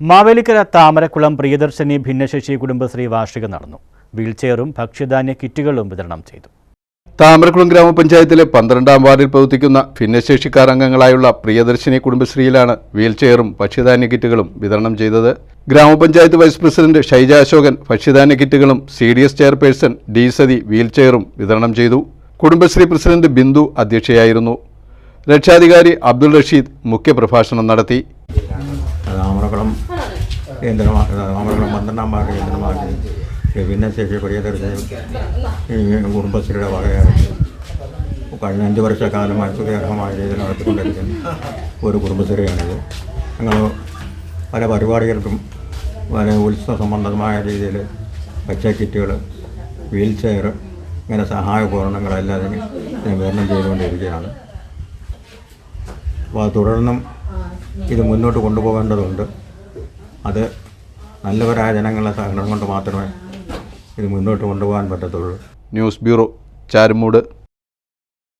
മാവേലിക്കര താമരക്കുളം പ്രിയദർശിനി ഭിന്നശേഷി കുടുംബശ്രീ വാർഷികം നടന്നു. വീൽചെയറും ഭക്ഷ്യധാന്യ കിറ്റുകളും വിതരണം ചെയ്തു. താമരക്കുളം ഗ്രാമപഞ്ചായത്തിലെ പന്ത്രണ്ടാം വാർഡിൽ പ്രവർത്തിക്കുന്ന ഭിന്നശേഷിക്കാർ അംഗങ്ങളായുള്ള പ്രിയദർശിനി കുടുംബശ്രീയിലാണ് വീൽചെയറും ഭക്ഷ്യധാന്യ കിറ്റുകളും വിതരണം ചെയ്തത്. ഗ്രാമപഞ്ചായത്ത് വൈസ് പ്രസിഡന്റ് ഷൈജ അശോകൻ ഭക്ഷ്യധാന്യ കിറ്റുകളും C D S chairperson D Sathi വീൽചെയറും വിതരണം ചെയ്തു. കുടുംബശ്രീ പ്രസിഡന്റ് ബിന്ദു അധ്യക്ഷയായിരുന്നു. രക്ഷാധികാരി അബ്ദുൾ റഷീദ് മുഖ്യപ്രഭാഷണം നടത്തി. താമരക്കുളം കേന്ദ്രമാക്കി താമരക്കുളം പന്ത്രണ്ടാം വാർഡ് കേന്ദ്രമാക്കി ഭിന്നശേഷി തീർച്ചയായും കുടുംബശ്രീയുടെ വകയായിട്ട് കഴിഞ്ഞ അഞ്ച് വർഷക്കാലമായി സുഖകരമായ രീതിയിൽ നടത്തിക്കൊണ്ടിരിക്കുന്ന ഒരു കുടുംബശ്രീയാണിത്. ഞങ്ങൾ പല പരിപാടികൾക്കും പല ഉത്സവ സംബന്ധമായ രീതിയിൽ പച്ച കിറ്റുകൾ വീൽ ചെയർ ഇങ്ങനെ സഹായ ഉപകരണങ്ങളെല്ലാം ഇതിന് വിതരണം ചെയ്തുകൊണ്ടിരിക്കുകയാണ്. അപ്പോൾ തുടർന്നും ഇത് മുന്നോട്ട് കൊണ്ടുപോകേണ്ടതുണ്ട്. അത് നല്ലവരായ ജനങ്ങളെ സഹകരണം കൊണ്ട് മാത്രമേ ഇത് മുന്നോട്ട് കൊണ്ടുപോകാൻ പറ്റത്തുള്ളൂ. News bureau Charummood.